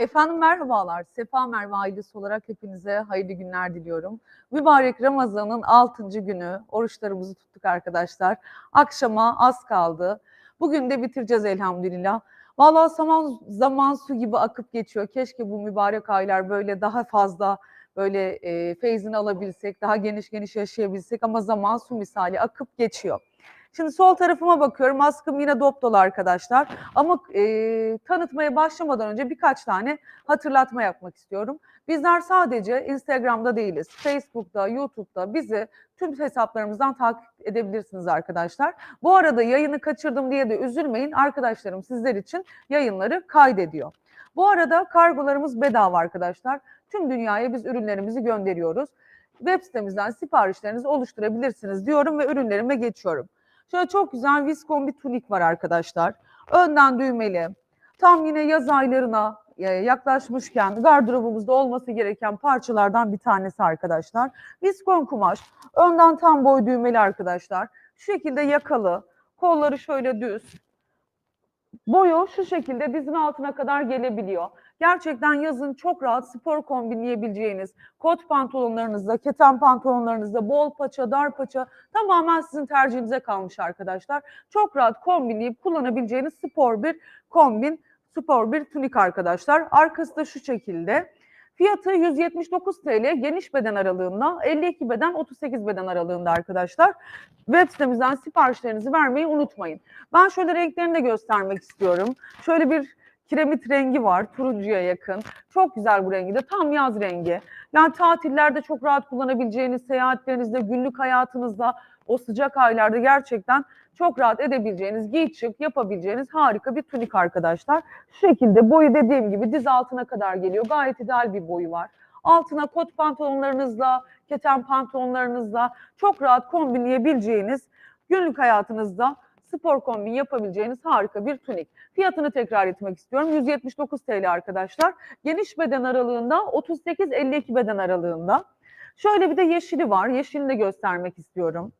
Efendim merhabalar. Sefa Merve ailesi olarak hepinize hayırlı günler diliyorum. Mübarek Ramazan'ın 6. günü oruçlarımızı tuttuk arkadaşlar. Akşama az kaldı. Bugün de bitireceğiz elhamdülillah. Vallahi zaman, zaman su gibi akıp geçiyor. Keşke bu mübarek aylar böyle daha fazla böyle e, feyzini alabilsek, daha geniş geniş yaşayabilsek ama zaman su misali akıp geçiyor. Şimdi sol tarafıma bakıyorum. Askım yine dop dolu arkadaşlar. Ama e, tanıtmaya başlamadan önce birkaç tane hatırlatma yapmak istiyorum. Bizler sadece Instagram'da değiliz. Facebook'ta, YouTube'da bizi tüm hesaplarımızdan takip edebilirsiniz arkadaşlar. Bu arada yayını kaçırdım diye de üzülmeyin. Arkadaşlarım sizler için yayınları kaydediyor. Bu arada kargolarımız bedava arkadaşlar. Tüm dünyaya biz ürünlerimizi gönderiyoruz. Web sitemizden siparişlerinizi oluşturabilirsiniz diyorum ve ürünlerime geçiyorum. Şöyle çok güzel viskon bir tunik var arkadaşlar. Önden düğmeli. Tam yine yaz aylarına e, yaklaşmışken gardırobumuzda olması gereken parçalardan bir tanesi arkadaşlar. Viskon kumaş. Önden tam boy düğmeli arkadaşlar. Şu şekilde yakalı. Kolları şöyle düz. Boyu şu şekilde dizin altına kadar gelebiliyor. Gerçekten yazın çok rahat spor kombinleyebileceğiniz kot pantolonlarınızda, keten pantolonlarınızda, bol paça, dar paça tamamen sizin tercihinize kalmış arkadaşlar. Çok rahat kombinleyip kullanabileceğiniz spor bir kombin, spor bir tunik arkadaşlar. Arkası da şu şekilde. Fiyatı 179 TL geniş beden aralığında, 52 beden 38 beden aralığında arkadaşlar. Web sitemizden siparişlerinizi vermeyi unutmayın. Ben şöyle renklerini de göstermek istiyorum. Şöyle bir kiremit rengi var, turuncuya yakın. Çok güzel bu rengi de, tam yaz rengi. Yani tatillerde çok rahat kullanabileceğiniz, seyahatlerinizde, günlük hayatınızda, o sıcak aylarda gerçekten çok rahat edebileceğiniz, giy çık yapabileceğiniz harika bir tunik arkadaşlar. Şu şekilde boyu dediğim gibi diz altına kadar geliyor. Gayet ideal bir boyu var. Altına kot pantolonlarınızla, keten pantolonlarınızla çok rahat kombinleyebileceğiniz, günlük hayatınızda spor kombin yapabileceğiniz harika bir tunik. Fiyatını tekrar etmek istiyorum. 179 TL arkadaşlar. Geniş beden aralığında 38-52 beden aralığında. Şöyle bir de yeşili var. Yeşilini de göstermek istiyorum.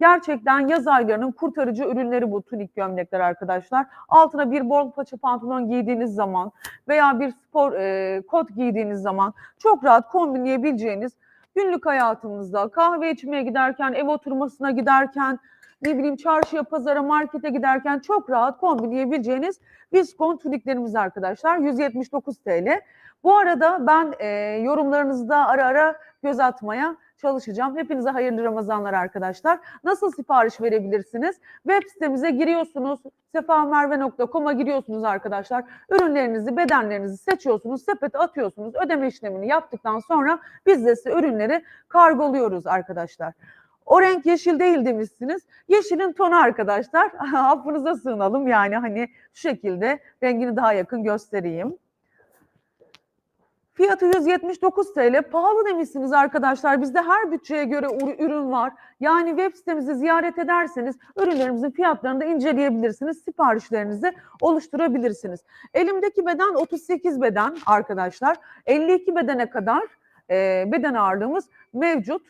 Gerçekten yaz aylarının kurtarıcı ürünleri bu tunik gömlekler arkadaşlar. Altına bir bol paça pantolon giydiğiniz zaman veya bir spor e, kot giydiğiniz zaman çok rahat kombinleyebileceğiniz günlük hayatınızda kahve içmeye giderken, ev oturmasına giderken, ne bileyim çarşıya, pazara, markete giderken çok rahat kombinleyebileceğiniz viskon tuniklerimiz arkadaşlar. 179 TL. Bu arada ben e, yorumlarınızda ara ara göz atmaya çalışacağım. Hepinize hayırlı Ramazanlar arkadaşlar. Nasıl sipariş verebilirsiniz? Web sitemize giriyorsunuz. sefamerve.com'a giriyorsunuz arkadaşlar. Ürünlerinizi, bedenlerinizi seçiyorsunuz. Sepete atıyorsunuz. Ödeme işlemini yaptıktan sonra biz de size ürünleri kargoluyoruz arkadaşlar. O renk yeşil değil demişsiniz. Yeşilin tonu arkadaşlar. Affınıza sığınalım yani hani şu şekilde rengini daha yakın göstereyim. Fiyatı 179 TL. Pahalı demişsiniz arkadaşlar. Bizde her bütçeye göre ürün var. Yani web sitemizi ziyaret ederseniz ürünlerimizin fiyatlarını da inceleyebilirsiniz. Siparişlerinizi oluşturabilirsiniz. Elimdeki beden 38 beden arkadaşlar. 52 bedene kadar e, beden ağırlığımız mevcut.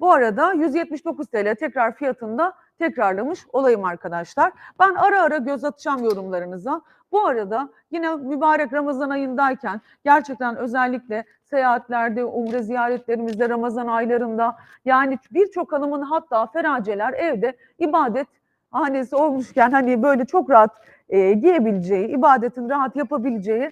Bu arada 179 TL tekrar fiyatında tekrarlamış olayım arkadaşlar. Ben ara ara göz atacağım yorumlarınıza. Bu arada yine mübarek Ramazan ayındayken gerçekten özellikle seyahatlerde, umre ziyaretlerimizde, Ramazan aylarında yani birçok hanımın hatta feraceler evde ibadet hanesi olmuşken hani böyle çok rahat e, giyebileceği, ibadetin rahat yapabileceği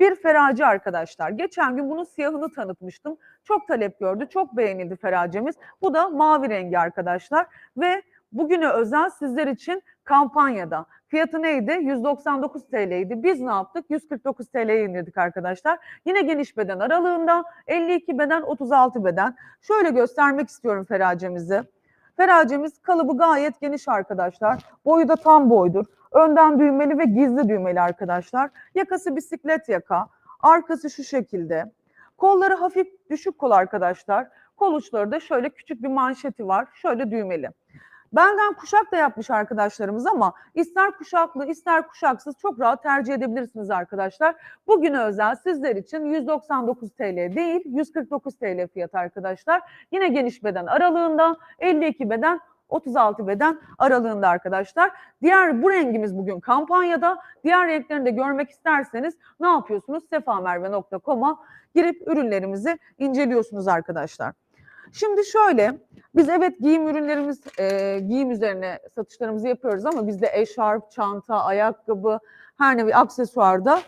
bir ferace arkadaşlar. Geçen gün bunun siyahını tanıtmıştım. Çok talep gördü, çok beğenildi feracemiz. Bu da mavi rengi arkadaşlar ve bugüne özel sizler için kampanyada. Fiyatı neydi? 199 TL'ydi. Biz ne yaptık? 149 TL'ye indirdik arkadaşlar. Yine geniş beden aralığında 52 beden 36 beden. Şöyle göstermek istiyorum feracemizi. Feracemiz kalıbı gayet geniş arkadaşlar. Boyu da tam boydur. Önden düğmeli ve gizli düğmeli arkadaşlar. Yakası bisiklet yaka. Arkası şu şekilde. Kolları hafif düşük kol arkadaşlar. Kol uçları da şöyle küçük bir manşeti var. Şöyle düğmeli. Benden kuşak da yapmış arkadaşlarımız ama ister kuşaklı ister kuşaksız çok rahat tercih edebilirsiniz arkadaşlar. Bugüne özel sizler için 199 TL değil 149 TL fiyat arkadaşlar. Yine geniş beden aralığında 52 beden 36 beden aralığında arkadaşlar. Diğer bu rengimiz bugün kampanyada. Diğer renklerini de görmek isterseniz ne yapıyorsunuz? sefamerve.com'a girip ürünlerimizi inceliyorsunuz arkadaşlar. Şimdi şöyle, biz evet giyim ürünlerimiz, e, giyim üzerine satışlarımızı yapıyoruz ama bizde eşarp, çanta, ayakkabı, her nevi aksesuar da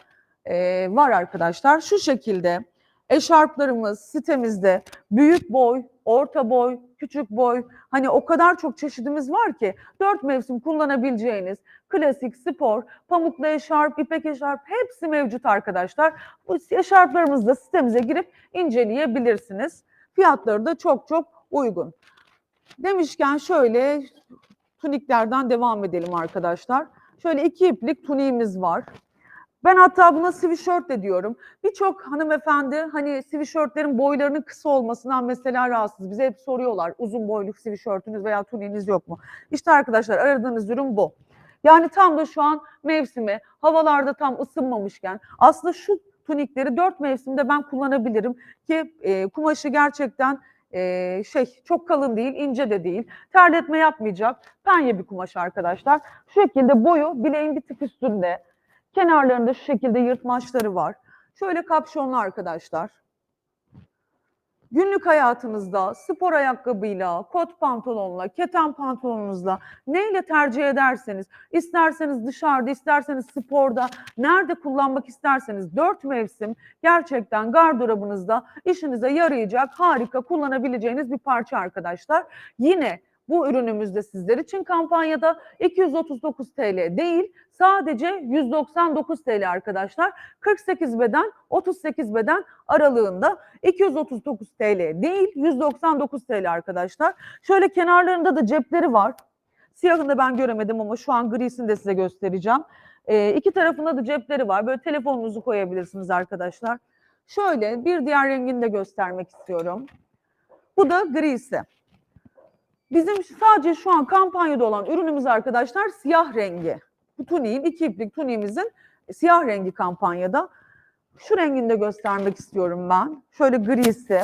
e, var arkadaşlar. Şu şekilde eşarplarımız sitemizde büyük boy, orta boy, küçük boy, hani o kadar çok çeşidimiz var ki dört mevsim kullanabileceğiniz klasik, spor, pamuklu eşarp, ipek eşarp hepsi mevcut arkadaşlar. Bu eşarplarımızı da sitemize girip inceleyebilirsiniz. Fiyatları da çok çok uygun. Demişken şöyle tuniklerden devam edelim arkadaşlar. Şöyle iki iplik tuniğimiz var. Ben hatta buna sweatshirt de diyorum. Birçok hanımefendi hani sweatshirtlerin boylarının kısa olmasından mesela rahatsız. Bize hep soruyorlar uzun boyluk sweatshirtünüz veya tuniğiniz yok mu? İşte arkadaşlar aradığınız ürün bu. Yani tam da şu an mevsimi, havalarda tam ısınmamışken aslında şu tunikleri dört mevsimde ben kullanabilirim ki e, kumaşı gerçekten e, şey çok kalın değil, ince de değil. Terletme yapmayacak. Penye bir kumaş arkadaşlar. Şu şekilde boyu bileğin bir tık üstünde. Kenarlarında şu şekilde yırtmaçları var. Şöyle kapşonlu arkadaşlar. Günlük hayatınızda spor ayakkabıyla, kot pantolonla, keten pantolonunuzla neyle tercih ederseniz, isterseniz dışarıda, isterseniz sporda, nerede kullanmak isterseniz dört mevsim gerçekten gardırobunuzda işinize yarayacak, harika kullanabileceğiniz bir parça arkadaşlar. Yine bu ürünümüz de sizler için kampanyada 239 TL değil, sadece 199 TL arkadaşlar. 48 beden, 38 beden aralığında 239 TL değil, 199 TL arkadaşlar. Şöyle kenarlarında da cepleri var. Siyahını da ben göremedim ama şu an grisini de size göstereceğim. Ee, iki tarafında da cepleri var. Böyle telefonunuzu koyabilirsiniz arkadaşlar. Şöyle bir diğer rengini de göstermek istiyorum. Bu da grisi. Bizim sadece şu an kampanyada olan ürünümüz arkadaşlar siyah rengi. Bu tuniğin, iki iplik tuniğimizin siyah rengi kampanyada. Şu rengini de göstermek istiyorum ben. Şöyle grisi.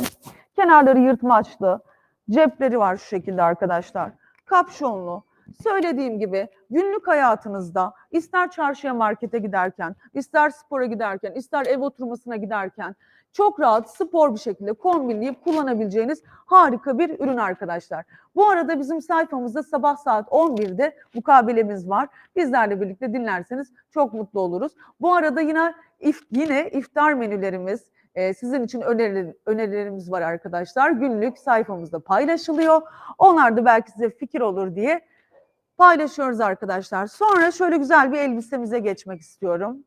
Kenarları yırtmaçlı. Cepleri var şu şekilde arkadaşlar. Kapşonlu. Söylediğim gibi günlük hayatınızda ister çarşıya markete giderken, ister spora giderken, ister ev oturmasına giderken çok rahat spor bir şekilde kombinleyip kullanabileceğiniz harika bir ürün arkadaşlar. Bu arada bizim sayfamızda sabah saat 11'de mukabelemiz var. Bizlerle birlikte dinlerseniz çok mutlu oluruz. Bu arada yine if, yine iftar menülerimiz, e, sizin için öneriler, önerilerimiz var arkadaşlar. Günlük sayfamızda paylaşılıyor. Onlar da belki size fikir olur diye paylaşıyoruz arkadaşlar. Sonra şöyle güzel bir elbisemize geçmek istiyorum.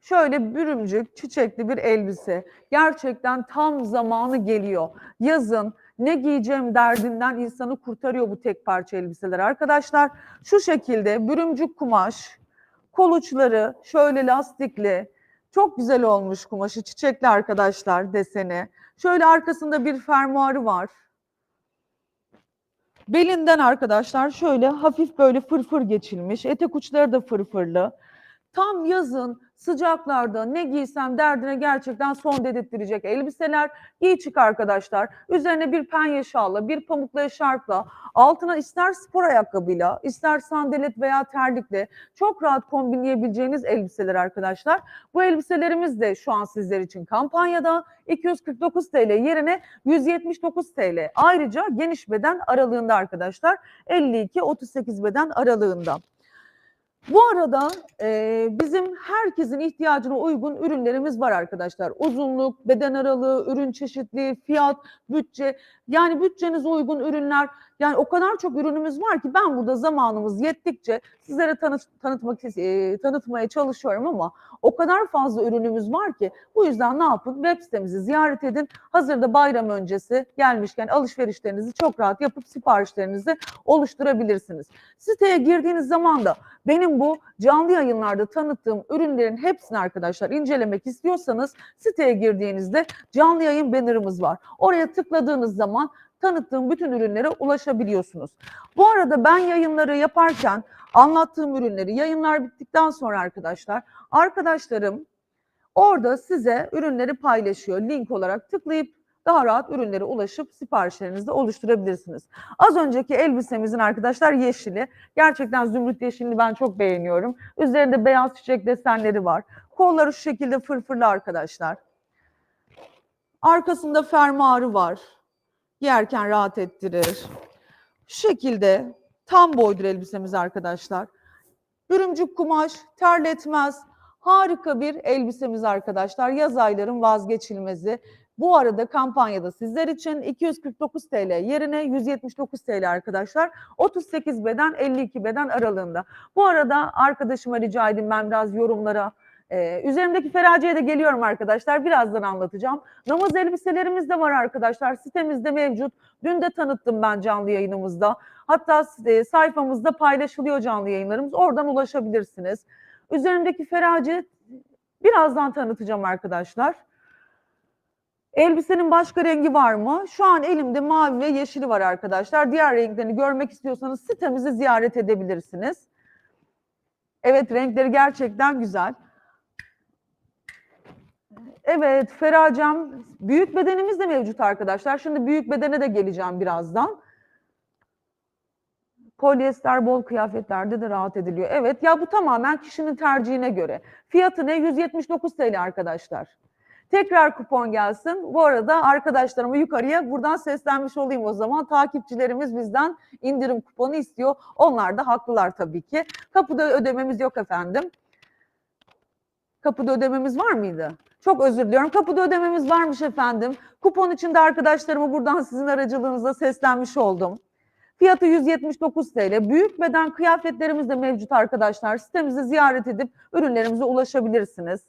Şöyle bürümcük, çiçekli bir elbise. Gerçekten tam zamanı geliyor. Yazın ne giyeceğim derdinden insanı kurtarıyor bu tek parça elbiseler arkadaşlar. Şu şekilde bürümcük kumaş, koluçları şöyle lastikli. Çok güzel olmuş kumaşı, çiçekli arkadaşlar deseni. Şöyle arkasında bir fermuarı var. Belinden arkadaşlar şöyle hafif böyle fırfır geçilmiş. Etek uçları da fırfırlı. Tam yazın sıcaklarda ne giysem derdine gerçekten son dedirttirecek elbiseler. Giy çık arkadaşlar. Üzerine bir penye şalla, bir pamuklu eşarpla, altına ister spor ayakkabıyla, ister sandalet veya terlikle çok rahat kombinleyebileceğiniz elbiseler arkadaşlar. Bu elbiselerimiz de şu an sizler için kampanyada 249 TL yerine 179 TL. Ayrıca geniş beden aralığında arkadaşlar 52-38 beden aralığında. Bu arada e, bizim herkesin ihtiyacına uygun ürünlerimiz var arkadaşlar. Uzunluk, beden aralığı, ürün çeşitliği, fiyat, bütçe. Yani bütçenize uygun ürünler. Yani o kadar çok ürünümüz var ki ben burada zamanımız yettikçe sizlere tanıt, tanıtmak e, tanıtmaya çalışıyorum ama o kadar fazla ürünümüz var ki bu yüzden ne yapın? Web sitemizi ziyaret edin. Hazırda bayram öncesi gelmişken alışverişlerinizi çok rahat yapıp siparişlerinizi oluşturabilirsiniz. Siteye girdiğiniz zaman da benim bu canlı yayınlarda tanıttığım ürünlerin hepsini arkadaşlar incelemek istiyorsanız siteye girdiğinizde canlı yayın bannerımız var. Oraya tıkladığınız zaman tanıttığım bütün ürünlere ulaşabiliyorsunuz. Bu arada ben yayınları yaparken anlattığım ürünleri yayınlar bittikten sonra arkadaşlar arkadaşlarım orada size ürünleri paylaşıyor. Link olarak tıklayıp daha rahat ürünlere ulaşıp siparişlerinizi de oluşturabilirsiniz. Az önceki elbisemizin arkadaşlar yeşili. Gerçekten zümrüt yeşilini ben çok beğeniyorum. Üzerinde beyaz çiçek desenleri var. Kolları şu şekilde fırfırlı arkadaşlar. Arkasında fermuarı var. Giyerken rahat ettirir. Şu şekilde tam boydur elbisemiz arkadaşlar. Bürümcük kumaş, terletmez. Harika bir elbisemiz arkadaşlar. Yaz ayların vazgeçilmezi. Bu arada kampanyada sizler için 249 TL yerine 179 TL arkadaşlar. 38 beden 52 beden aralığında. Bu arada arkadaşıma rica edeyim ben biraz yorumlara ee, üzerimdeki feraciye de geliyorum arkadaşlar. Birazdan anlatacağım. Namaz elbiselerimiz de var arkadaşlar. Sitemizde mevcut. Dün de tanıttım ben canlı yayınımızda. Hatta e, sayfamızda paylaşılıyor canlı yayınlarımız. Oradan ulaşabilirsiniz. Üzerimdeki feraci birazdan tanıtacağım arkadaşlar. Elbisenin başka rengi var mı? Şu an elimde mavi ve yeşili var arkadaşlar. Diğer renklerini görmek istiyorsanız sitemizi ziyaret edebilirsiniz. Evet renkleri gerçekten güzel. Evet Feracem büyük bedenimiz de mevcut arkadaşlar. Şimdi büyük bedene de geleceğim birazdan. Polyester bol kıyafetlerde de rahat ediliyor. Evet ya bu tamamen kişinin tercihine göre. Fiyatı ne? 179 TL arkadaşlar. Tekrar kupon gelsin. Bu arada arkadaşlarıma yukarıya buradan seslenmiş olayım o zaman. Takipçilerimiz bizden indirim kuponu istiyor. Onlar da haklılar tabii ki. Kapıda ödememiz yok efendim. Kapıda ödememiz var mıydı? Çok özür diliyorum. Kapıda ödememiz varmış efendim. Kupon için de arkadaşlarıma buradan sizin aracılığınızla seslenmiş oldum. Fiyatı 179 TL. Büyük beden kıyafetlerimiz de mevcut arkadaşlar. Sitemizi ziyaret edip ürünlerimize ulaşabilirsiniz.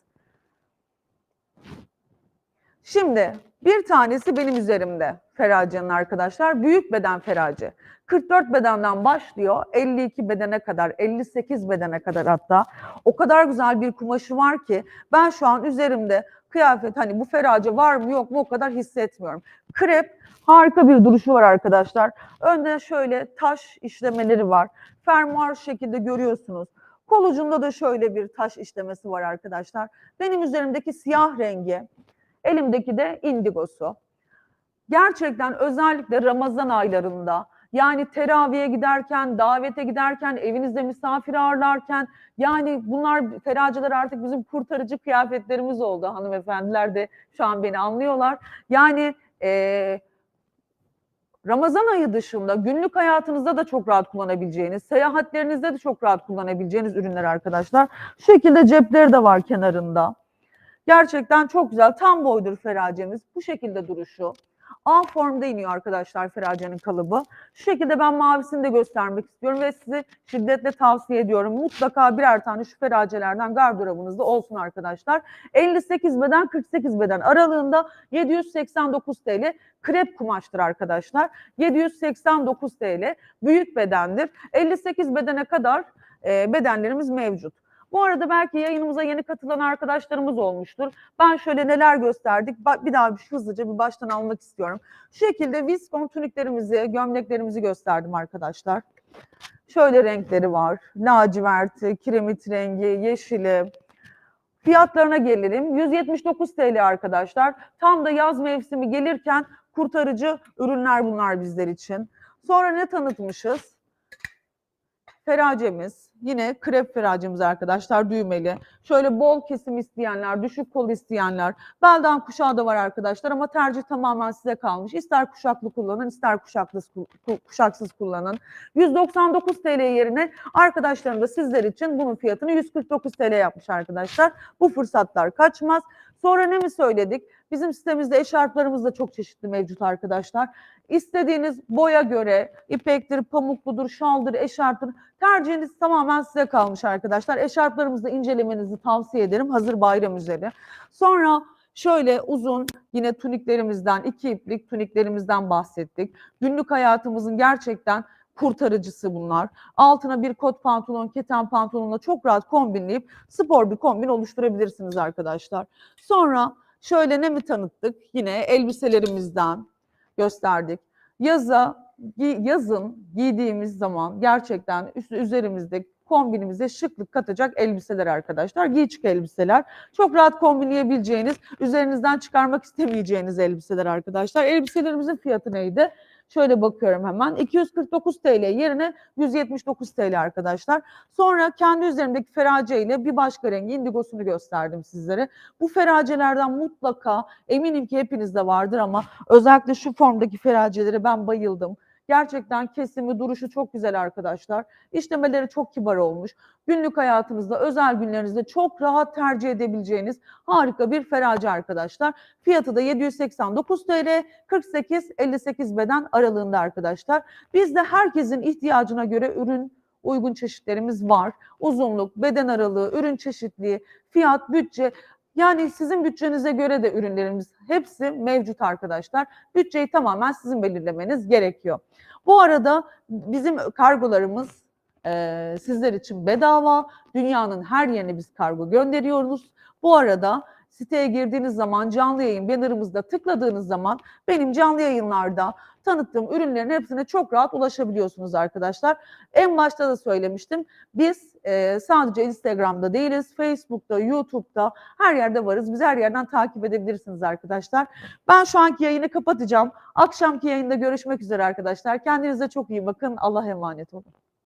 Şimdi bir tanesi benim üzerimde Ferace'nin arkadaşlar. Büyük beden Ferace. 44 bedenden başlıyor 52 bedene kadar 58 bedene kadar hatta o kadar güzel bir kumaşı var ki ben şu an üzerimde kıyafet hani bu ferace var mı yok mu o kadar hissetmiyorum. Krep harika bir duruşu var arkadaşlar. Önde şöyle taş işlemeleri var. Fermuar şekilde görüyorsunuz. Kol ucunda da şöyle bir taş işlemesi var arkadaşlar. Benim üzerimdeki siyah rengi, elimdeki de indigosu. Gerçekten özellikle Ramazan aylarında yani teraviye giderken, davete giderken, evinizde misafir ağırlarken yani bunlar feraceler artık bizim kurtarıcı kıyafetlerimiz oldu. Hanımefendiler de şu an beni anlıyorlar. Yani e, Ramazan ayı dışında günlük hayatınızda da çok rahat kullanabileceğiniz, seyahatlerinizde de çok rahat kullanabileceğiniz ürünler arkadaşlar. Şu şekilde cepleri de var kenarında. Gerçekten çok güzel. Tam boydur feracemiz. Bu şekilde duruşu. A formda iniyor arkadaşlar feracenin kalıbı. Şu şekilde ben mavisini de göstermek istiyorum ve size şiddetle tavsiye ediyorum. Mutlaka birer tane şu feracelerden gardırobunuzda olsun arkadaşlar. 58 beden 48 beden aralığında 789 TL krep kumaştır arkadaşlar. 789 TL büyük bedendir. 58 bedene kadar e, bedenlerimiz mevcut. Bu arada belki yayınımıza yeni katılan arkadaşlarımız olmuştur. Ben şöyle neler gösterdik bir daha bir hızlıca bir baştan almak istiyorum. Şu şekilde viskon tuniklerimizi, gömleklerimizi gösterdim arkadaşlar. Şöyle renkleri var. Laciverti, kiremit rengi, yeşili. Fiyatlarına gelelim. 179 TL arkadaşlar. Tam da yaz mevsimi gelirken kurtarıcı ürünler bunlar bizler için. Sonra ne tanıtmışız? Feracemiz, yine krep feracemiz arkadaşlar düğmeli. Şöyle bol kesim isteyenler, düşük kol isteyenler, belden kuşağı da var arkadaşlar ama tercih tamamen size kalmış. İster kuşaklı kullanın, ister kuşaksız, kuşaksız kullanın. 199 TL yerine arkadaşlarım da sizler için bunun fiyatını 149 TL yapmış arkadaşlar. Bu fırsatlar kaçmaz. Sonra ne mi söyledik? Bizim sitemizde eşarplarımız da çok çeşitli mevcut arkadaşlar. İstediğiniz boya göre ipektir, pamukludur, şaldır, eşarptır. Tercihiniz tamamen size kalmış arkadaşlar. Eşarplarımızı incelemenizi tavsiye ederim hazır bayram üzeri. Sonra şöyle uzun yine tuniklerimizden, iki iplik tuniklerimizden bahsettik. Günlük hayatımızın gerçekten kurtarıcısı bunlar. Altına bir kot pantolon, keten pantolonla çok rahat kombinleyip spor bir kombin oluşturabilirsiniz arkadaşlar. Sonra şöyle ne mi tanıttık? Yine elbiselerimizden gösterdik. Yaza yazın giydiğimiz zaman gerçekten üst, üzerimizde kombinimize şıklık katacak elbiseler arkadaşlar. Giyçik elbiseler. Çok rahat kombinleyebileceğiniz, üzerinizden çıkarmak istemeyeceğiniz elbiseler arkadaşlar. Elbiselerimizin fiyatı neydi? Şöyle bakıyorum hemen. 249 TL yerine 179 TL arkadaşlar. Sonra kendi üzerimdeki ferace ile bir başka rengi indigosunu gösterdim sizlere. Bu feracelerden mutlaka eminim ki hepinizde vardır ama özellikle şu formdaki feracelere ben bayıldım. Gerçekten kesimi, duruşu çok güzel arkadaşlar. İşlemeleri çok kibar olmuş. Günlük hayatınızda, özel günlerinizde çok rahat tercih edebileceğiniz harika bir ferace arkadaşlar. Fiyatı da 789 TL, 48-58 beden aralığında arkadaşlar. Bizde herkesin ihtiyacına göre ürün uygun çeşitlerimiz var. Uzunluk, beden aralığı, ürün çeşitliliği, fiyat, bütçe yani sizin bütçenize göre de ürünlerimiz hepsi mevcut arkadaşlar. Bütçeyi tamamen sizin belirlemeniz gerekiyor. Bu arada bizim kargolarımız e, sizler için bedava. Dünyanın her yerine biz kargo gönderiyoruz. Bu arada siteye girdiğiniz zaman canlı yayın bannerımızda tıkladığınız zaman benim canlı yayınlarda tanıttığım ürünlerin hepsine çok rahat ulaşabiliyorsunuz arkadaşlar. En başta da söylemiştim. Biz e, sadece Instagram'da değiliz. Facebook'ta, YouTube'da her yerde varız. Biz her yerden takip edebilirsiniz arkadaşlar. Ben şu anki yayını kapatacağım. Akşamki yayında görüşmek üzere arkadaşlar. Kendinize çok iyi bakın. Allah'a emanet olun.